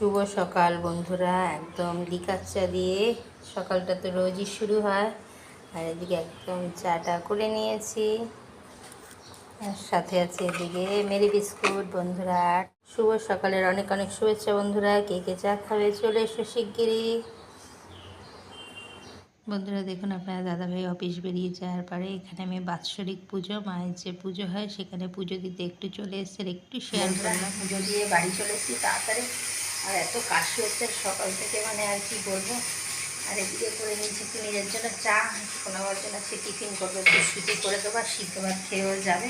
শুভ সকাল বন্ধুরা, একদম লিকার চা দিয়ে সকালটা তো রোজই শুরু হয়। আর এদিকে একদম চাটা করে নিয়েছি। আর সাথে আছে এদিকে মেরি বিস্কুট বন্ধুরা। শুভ সকালের অনেক অনেক শুভেচ্ছা বন্ধুরা, কে কে চা খাবে চলে এসো শিগগিরই। বন্ধুরা দেখুন, আপনার দাদাভাই অফিস বেরিয়ে যাওয়ার পরে এখানে আমি বাৎসরিক পুজো, মায়ের যে পুজো হয় সেখানে পুজো দিতে একটু চলে আর একটু শেয়ার করলাম। পুজো দিয়ে বাড়ি চলে এসেছি, তাড়াতাড়ি। আর এত কাশি হচ্ছে সকাল থেকে মানে আর কি বলব? আর এদিকে করে নিয়েছি একটু নিজের জন্য চা শোনাবার জন্য সে টিফিন করবে একটু সুজি করে দেবো, আর সিদ্ধ ভাত খেয়েও যাবে।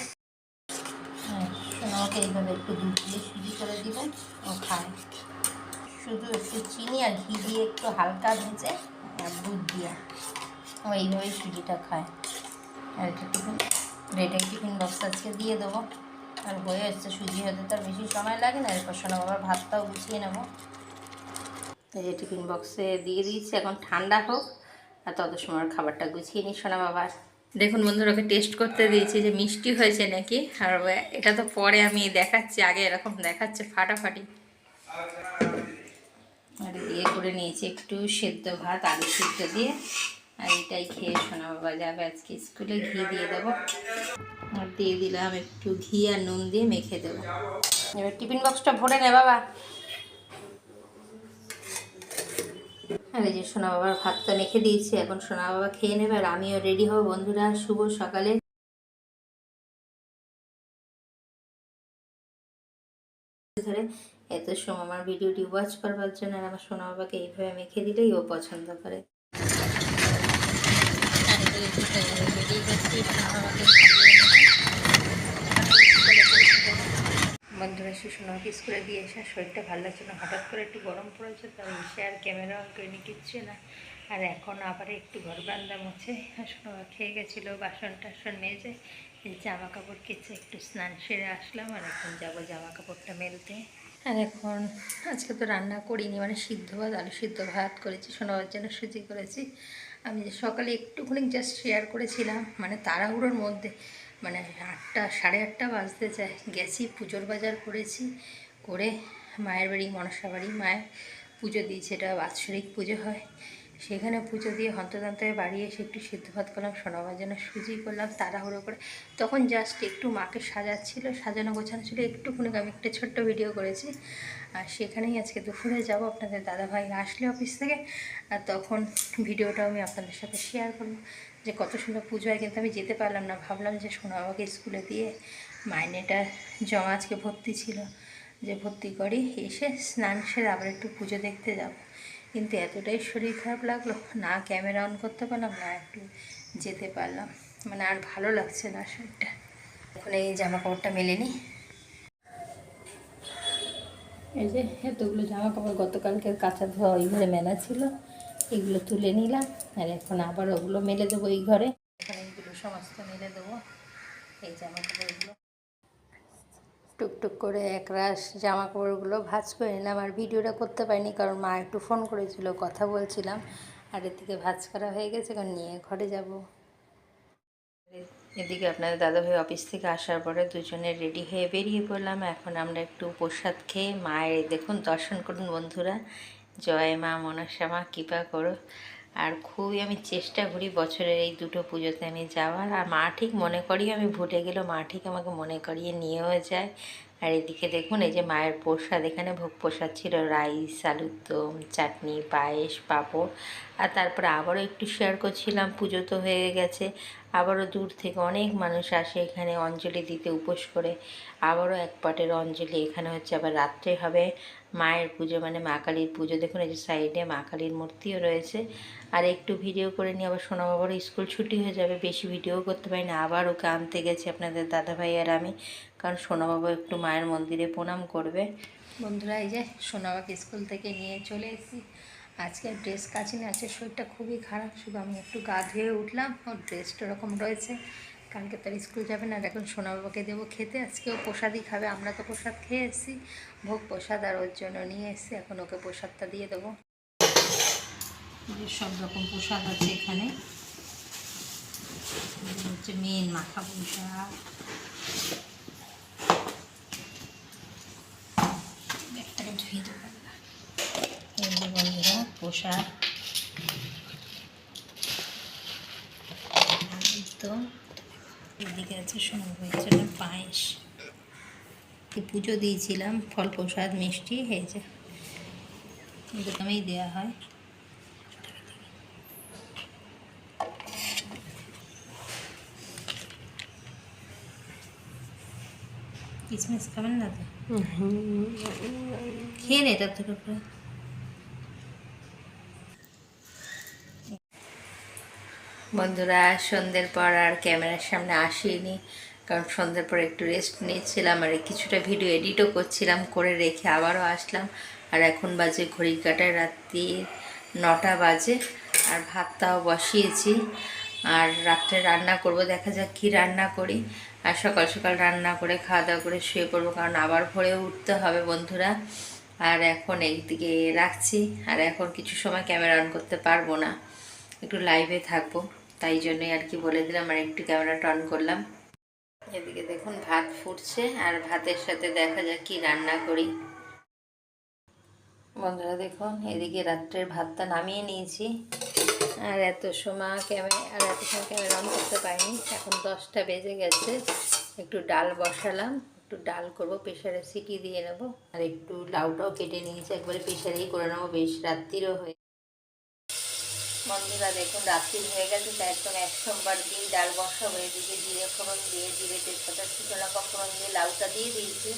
হ্যাঁ সোনামাকে এইভাবে একটু দুধ দিয়ে সুজি করে দিবেন ও খায়। শুধু একটু চিনি আর ঘি দিয়ে একটু হালকা ভেজে আর দুধ দিয়ে ও এইভাবেই সুজিটা খায়। আর একটা টিফিন ব্রেডের টিফিন বক্স আজকে দিয়ে দেবো। আর হয়ে আসছে সুজি হতে তার বেশি সময় লাগে না এরপর শোনা বাবার ভাতটাও গুছিয়ে নেব। এই যে টিফিন বক্সে দিয়ে দিয়েছি এখন ঠান্ডা হোক আর তত সময় খাবারটা গুছিয়ে নিই সোনা বাবার। দেখুন বন্ধুরা ওকে টেস্ট করতে দিয়েছি যে মিষ্টি হয়েছে নাকি আর এটা তো পরে আমি দেখাচ্ছি আগে এরকম দেখাচ্ছে ফাটাফাটি। আর দিয়ে করে নিয়েছি একটু সেদ্ধ ভাত আলু সিদ্ধ দিয়ে। আর এটাই খেয়ে শোনা বাবা যাবে আজকে স্কুলে, ঘি দিয়ে দেবো। আর দিয়ে দিলাম একটু ঘি আর নুন দিয়ে মেখে দেবো। এবার টিফিন বক্সটা ভরে নে বাবা। আর যে সোনা বাবার ভাতটা মেখে দিয়েছি, এখন সোনা বাবা খেয়ে নেবে আর আমিও রেডি হব। বন্ধুরা, শুভ সকালে। ধরে এত সময় আমার ভিডিওটি ওয়াচ করবার জন্য আর আমার সোনা বাবাকে এইভাবে মেখে দিলেই ও পছন্দ করে। বন্ধুরা শিশুনাকে স্কুলে দিয়ে এসে শরীরটা ভালো লাগছে না। হঠাৎ করে একটু গরম পড়েছে, তাই এসে আর ক্যামেরা অন করে নিয়ে কিচ্ছু না। আর এখন আবার একটু ঘর বান্ধা মুছে খেয়ে গেছিল, বাসন টাসন মেজে জামা কাপড় কেচে একটু স্নান সেরে আসলাম, আর এখন যাব জামা কাপড়টা মেলতে। আর এখন আজকে তো রান্না করিনি মানে সিদ্ধ ভাত, আলু সিদ্ধ ভাত করেছি শোনাবার জন্য সুজি করেছি। আমি সকালে একটুখানি জাস্ট শেয়ার করেছিলাম মানে তাড়াহুড়োর মধ্যে মানে আটটা, সাড়ে আটটা বাজতে চায় গেছি, পুজোর বাজার করেছি, করে মায়ের বাড়ি মনসা বাড়ি মায়ের পুজো দিয়েছে, এটা বাৎসরিক পুজো হয়। সেখানে পুজো দিয়ে হন্তদন্ত বাড়ি এসে একটু সিদ্ধ ভাত করলাম শোনাবার জন্য সুজি করলাম, তাড়াহুড়ো করে। তখন জাস্ট একটু মাকে সাজাচ্ছিল, সাজানো গোছানো ছিল, একটুখানি আমি একটা ছোট্ট ভিডিও করেছি। আর সেখানেই আজকে দুপুরে যাব, আপনাদের দাদাভাই আসলে অফিস থেকে। আর তখন ভিডিওটা আমি আপনাদের সাথে শেয়ার করব। যে কত সুন্দর পুজো হয়, কিন্তু আমি যেতে পারলাম না। ভাবলাম যে বাবাকে স্কুলে দিয়ে মাইনেটা জমা আজকে ভর্তি ছিল। যে ভর্তি করি, এসে স্নান সেরে আবার একটু পুজো দেখতে যাব। কিন্তু এতটাই শরীর খারাপ লাগল না ক্যামেরা অন করতে পারলাম না একটু যেতে পারলাম। মানে আর ভালো লাগছে না শরীরটা। এখন এই জামা কাপড়টা মেলে নিই এই যে এতগুলো জামা কাপড় গতকালকে কাঁচা ধোয়া ওই ঘরে মেলা ছিল এগুলো তুলে নিলাম আর এখন আবার ওগুলো মেলে দেবো এই ঘরে। এখানে এইগুলো সমস্ত মেলে দেবো এই জামা কাপড়গুলো টুকটুক করে একরাশ জামা কাপড়গুলো ভাজ করে নিলাম। আর ভিডিওটা করতে পারিনি কারণ মা একটু ফোন করেছিল, কথা বলছিলাম। আর এদিকে ভাজ করা হয়ে গেছে কারণ নিয়ে ঘরে যাব। এদিকে আপনাদের দাদাভাই অফিস থেকে আসার পরে দুজনে রেডি হয়ে বেরিয়ে পড়লাম। এখন আমরা একটু প্রসাদ খেয়ে মায়ের, দেখুন দর্শন করুন বন্ধুরা। জয় মা মনসা মা, কৃপা করো। আর খুবই আমি চেষ্টা করি বছরের এই দুটো পুজোতে আমি যাওয়ার। আর মা ঠিক মনে করি আমি ভুটে গেলেও মা ঠিক আমাকে মনে করিয়ে নিয়েও যায়। আর এদিকে দেখুন, এই যে মায়ের প্রসাদ, এখানে ভোগ প্রসাদ ছিল, রাইস, আলুর দম, চাটনি, পায়েস, পাঁপড়। আর তারপরে আবারও একটু শেয়ার করছিলাম, পুজো তো হয়ে গেছে। আবারও দূর থেকে অনেক মানুষ আসে এখানে অঞ্জলি দিতে, উপোস করে। আবারও এক পাটের অঞ্জলি, এখানে হচ্ছে আবার রাত্রে হবে। মায়ের পুজো মানে মা কালীর পুজো। দেখুন, এই যে সাইডে মা কালীর মূর্তিও রয়েছে। আর একটু ভিডিও করে নিয়ে আবার সোনা বাবারও স্কুল ছুটি হয়ে যাবে, বেশি ভিডিও করতে পারি না। আবার ওকে আনতে গেছি আপনাদের দাদাভাই আর আমি, কারণ সোনা বাবা একটু মায়ের মন্দিরে প্রণাম করবে। বন্ধুরা, এই যে সোনা বাবাকে স্কুল থেকে নিয়ে চলে এসেছি। আজকে ড্রেস কাচিনি আছে শরীরটা খুবই খারাপ। শুধু আমি একটু গা ধুয়ে উঠলাম, ওর ড্রেসটা ওরকম রয়েছে। কালকে তার স্কুল যাবে না এখন সোনা বাবাকে দেবো খেতে, আজকেও প্রসাদই খাবে, আমরা তো প্রসাদ খেয়ে এসেছি ভোগ প্রসাদ আর ওর জন্য নিয়ে এসেছি এখন ওকে প্রসাদটা দিয়ে দেবো। সব রকম প্রসাদ আছে এখানে। হচ্ছে মেন মাখা প্রসাদ। ব্যাগটাকে প্রসাদ। তো। এদিকে আছে শোনো হয়েছিল পায়েস। পুজো দিয়েছিলাম ফল প্রসাদ মিষ্টি হয়েছে এরকমই দেওয়া হয়। কিসমিস খাবেন না তো? খেয়ে নে তার থেকে বন্ধুরা, সন্ধ্যের পর আর ক্যামেরার সামনে আসিনি, কারণ সন্ধ্যের পর একটু রেস্ট নিচ্ছিলাম আর কিছুটা ভিডিও এডিটও করছিলাম, করে রেখে আবারও আসলাম। আর এখন বাজে ঘড়ির কাটায় রাত্রি নটা বাজে, আর ভাতটাও বসিয়েছি। আর রাত্রে রান্না করব, দেখা যাক কী রান্না করি। আর সকাল সকাল রান্না করে, খাওয়া দাওয়া করে শুয়ে পড়ব, কারণ আবার ভোরে উঠতে হবে বন্ধুরা। আর এখন একদিকে রাখছি, আর এখন কিছু সময় ক্যামেরা অন করতে পারব না। একটু লাইভে থাকব। তাই জন্যই আর কি বলে দিলাম, আর একটু ক্যামেরাটা অন করলাম। এদিকে দেখুন, ভাত ফুটছে, আর ভাতের সাথে দেখা যাক কি রান্না করি। বন্ধুরা দেখুন, এদিকে রাত্রের ভাতটা নামিয়ে নিয়েছি। আর এত সময় ক্যামেরা আর এত সময় ক্যামেরা অন করতে পারিনি। এখন দশটা বেজে গেছে, একটু ডাল বসালাম। একটু ডাল করব প্রেশারে সিটি দিয়ে নেব। আর একটু লাউটাও কেটে নিয়েছি, একবারে প্রেশারেই করে নেব। বেশ রাত্রিরও হয়ে বন্ধুরা দেখুন, রাত্রি হয়ে গেছে, তাই এখন এক সোমবার দিয়ে ডাল বসা হয়ে এদিকে জিরে ফোড়ন দিয়ে, জিরে তেজপাতা, শুকনো লঙ্কা দিয়ে লাউটা দিয়ে দিয়েছি।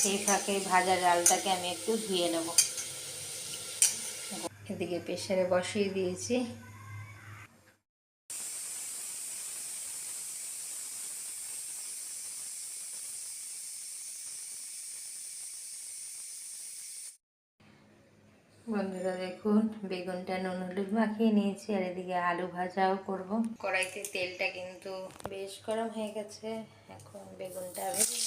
সেই ফাঁকে ভাজা ডালটাকে আমি একটু ধুয়ে নেব। এদিকে প্রেশারে বসিয়ে দিয়েছি। বন্ধুরা দেখুন, বেগুনটা নুন হলুদ মাখিয়ে নিয়েছি, আর এদিকে আলু ভাজাও করব কড়াইতে তেলটা কিন্তু বেশ গরম হয়ে গেছে, এখন বেগুনটা ভেজে।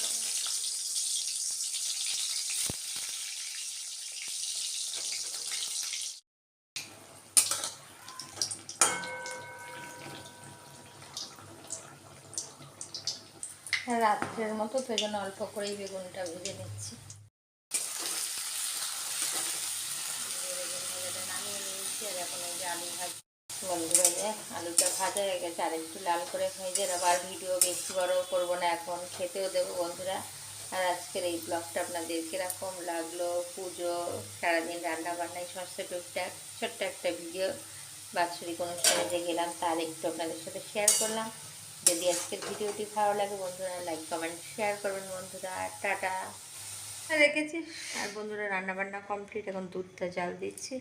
রাত্রের মতো তো জন্য অল্প করেই বেগুনটা ভেজে নিচ্ছি বেগুন ভাজাটা নামিয়ে নিয়েছি আর এখন এই যে আলু ভাজ বন্ধুরা যে আলুটা ভাজা হয়ে গেছে, আর একটু লাল করে ভেজে আবার ভিডিও বেশি বড় করব না, এখন খেতেও দেবো বন্ধুরা। আর আজকের এই ব্লগটা আপনাদের কীরকম লাগল? পুজো, সারাদিন রান্না বান্না সমস্ত টুকটাক, ছোট্ট একটা ভিডিও, বাৎসরিক অনুষ্ঠানে যে গেলাম, তার একটু আপনাদের সাথে শেয়ার করলাম। যদি আজকের ভিডিওটি ভালো লাগে বন্ধুরা লাইক কমেন্ট শেয়ার করবেন বন্ধুরা। টাটা। রেখেছি। আর বন্ধুরা, রান্নাবান্না কমপ্লিট এখন দুধটা জাল দিচ্ছি।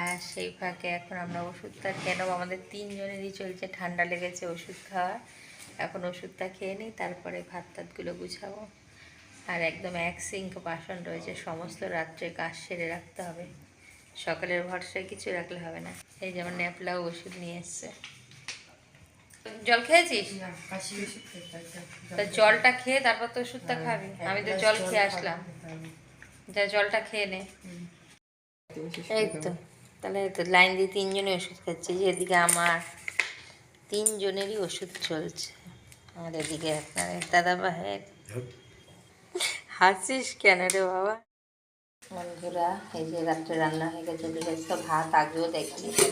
আর সেই ফাঁকে এখন আমরা ওষুধটা খেয়ে নেব। আমাদের তিনজনেরই চলছে ঠান্ডা লেগেছে ওষুধ খাওয়া এখন ওষুধটা খেয়ে নিই তারপরে ভাত টাতগুলো গুছাবো। আর একদম এক সিঙ্ক বাসন রয়েছে সমস্ত রাত্রে কাজ সেরে রাখতে হবে। সকালের ভরসায় কিছু রাখলে হবে না। এই যেমন ন্যাপলাও ওষুধ নিয়ে এসছে। জল খেয়েছিস? তা জলটা খেয়ে তারপর তো ওষুধটা খাবি। আমি তো জল খেয়ে আসলাম। যা জলটা খেয়ে নে। এই তো। তাহলে লাইন দিয়ে তিনজনে ওষুধ খাচ্ছে যে এদিকে আমার তিনজনেরই ওষুধ চলছে। আর এদিকে আপনার দাদা ভাইয়ের হাসিস কেন রে বাবা? বন্ধুরা এই যে রাত্রে রান্না হয়ে গেছে এদিকে তো ভাত আগেও দেখিয়েছি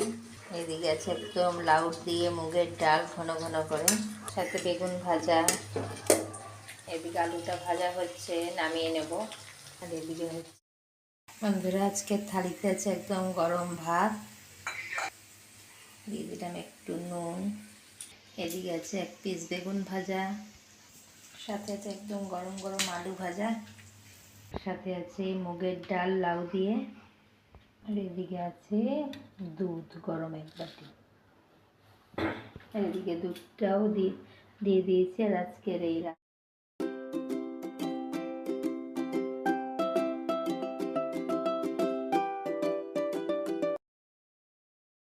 এদিকে আছে একদম লাউ দিয়ে মুগের ডাল ঘন ঘন করে। সাথে বেগুন ভাজা। এদিকে আলুটা ভাজা হচ্ছে নামিয়ে নেব। আর এদিকে হচ্ছে বন্ধুরা, আজকে থালিতে আছে একদম গরম ভাত। দিয়ে দিলাম একটু নুন। এদিকে আছে এক পিস বেগুন ভাজা। সাথে আছে একদম গরম গরম আলু ভাজা। সাথে আছে মুগের ডাল, লাউ দিয়ে। আর এদিকে আছে দুধ, গরম এক বাটি। এদিকে দুধটাও দিয়ে দিয়ে দিয়েছি আর আজকের এই